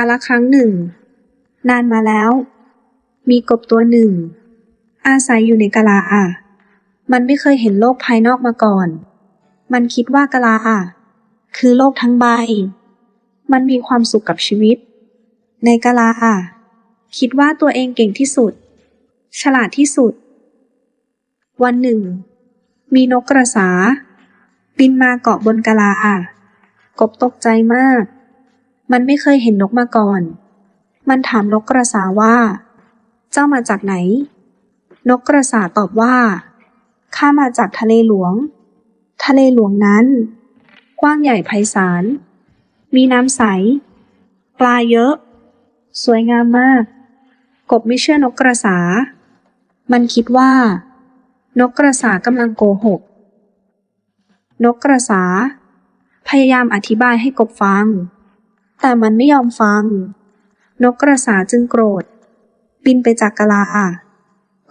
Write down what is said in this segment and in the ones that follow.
าลครั้งหนึ่ง นานมาแล้ว มีกบตัวหนึ่ง อาศัยอยู่ในกะลาอะ มันไม่เคยเห็นโลกภายนอกมาก่อน มันคิดว่ากะลาอะ คือโลกทั้งใบ มันมีความสุขกับชีวิต ในกะลาอะ คิดว่าตัวเองเก่งที่สุด ฉลาดที่สุด วันหนึ่ง มีนกกระสา บินมาเกาะบนกะลาอะ กบตกใจมาก มันไม่เคยเห็นนกมาก่อน มันถามนกกระสาว่า เจ้ามาจากไหน นกกระสาตอบว่า ข้ามาจากทะเลหลวง ทะเลหลวงนั้น กว้างใหญ่ไพศาล มีน้ำใส ปลาเยอะ สวยงามมาก กบไม่เชื่อนกกระสา มันคิดว่า นกกระสากำลังโกหก นกกระสา พยายามอธิบายให้กบฟัง แต่มันไม่ยอมฟัง นกกระสาจึงโกรธ บินไปจากกะลาอะ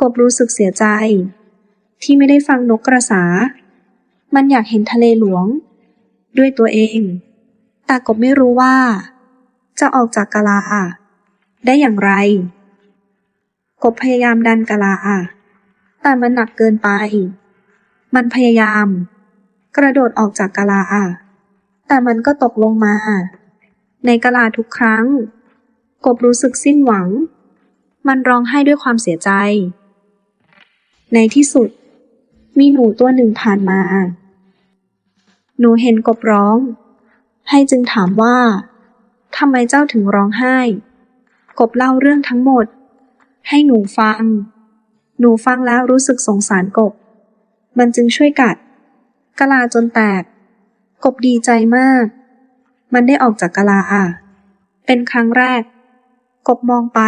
กบรู้สึกเสียใจ ที่ไม่ได้ฟังนกกระสา มันอยากเห็นทะเลหลวง ด้วยตัวเอง แต่กบไม่รู้ว่า จะออกจากกะลาอะได้อย่างไร กบพยายามดันกะลาอะแต่มันหนักเกินไป มันพยายาม กระโดดออกจากกะลาอะแต่มันก็ตกลงมา ในกะลาทุกครั้ง กบรู้สึกสิ้นหวัง มันร้องไห้ด้วยความเสียใจ ในที่สุด มีหนูตัวหนึ่งผ่านมา หนูเห็นกบร้อง ให้จึงถามว่าทำไมเจ้าถึงร้องไห้ กบเล่าเรื่องทั้งหมด ให้หนูฟัง หนูฟังแล้วรู้สึกสงสารกบ มันจึงช่วยกัดกะลาจนแตก กบดีใจมาก มันได้ออกจากกะลาอะ เป็นครั้งแรก กบมองไป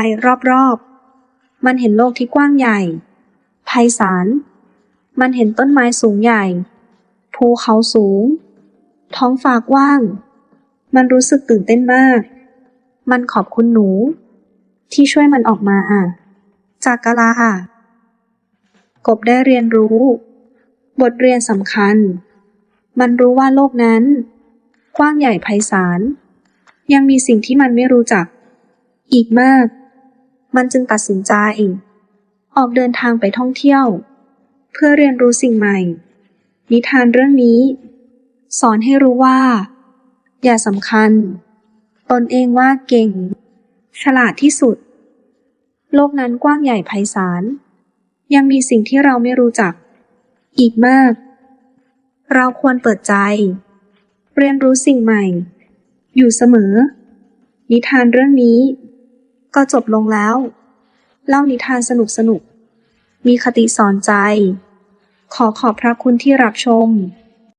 รอบๆ มันเห็นโลกที่กว้างใหญ่ ไพศาล มันเห็นต้นไม้สูงใหญ่ ภูเขาสูง ท้องฟ้ากว้าง มันรู้สึกตื่นเต้นมาก มันขอบคุณหนู ที่ช่วยมันออกมาอะ จากกะลาอะ กบได้เรียนรู้ บทเรียนสำคัญ มันรู้ว่าโลกนั้น กว้างใหญ่ไพศาล ยังมีสิ่งที่มันไม่รู้จัก อีกมาก มันจึงตัดสินใจ ออกเดินทางไปท่องเที่ยว เพื่อเรียนรู้สิ่งใหม่ นิทานเรื่องนี้ สอนให้รู้ว่า อย่าสำคัญ ตนเองว่าเก่ง ฉลาดที่สุด โลกนั้นกว้างใหญ่ไพศาล ยังมีสิ่งที่เราไม่รู้จัก อีกมาก เราควรเปิดใจ เรียนรู้สิ่งใหม่ อยู่เสมอ นิทานเรื่องนี้ ก็จบลงแล้ว เล่านิทานสนุกสนุก มีคติสอนใจ ขอขอบพระคุณที่รับชม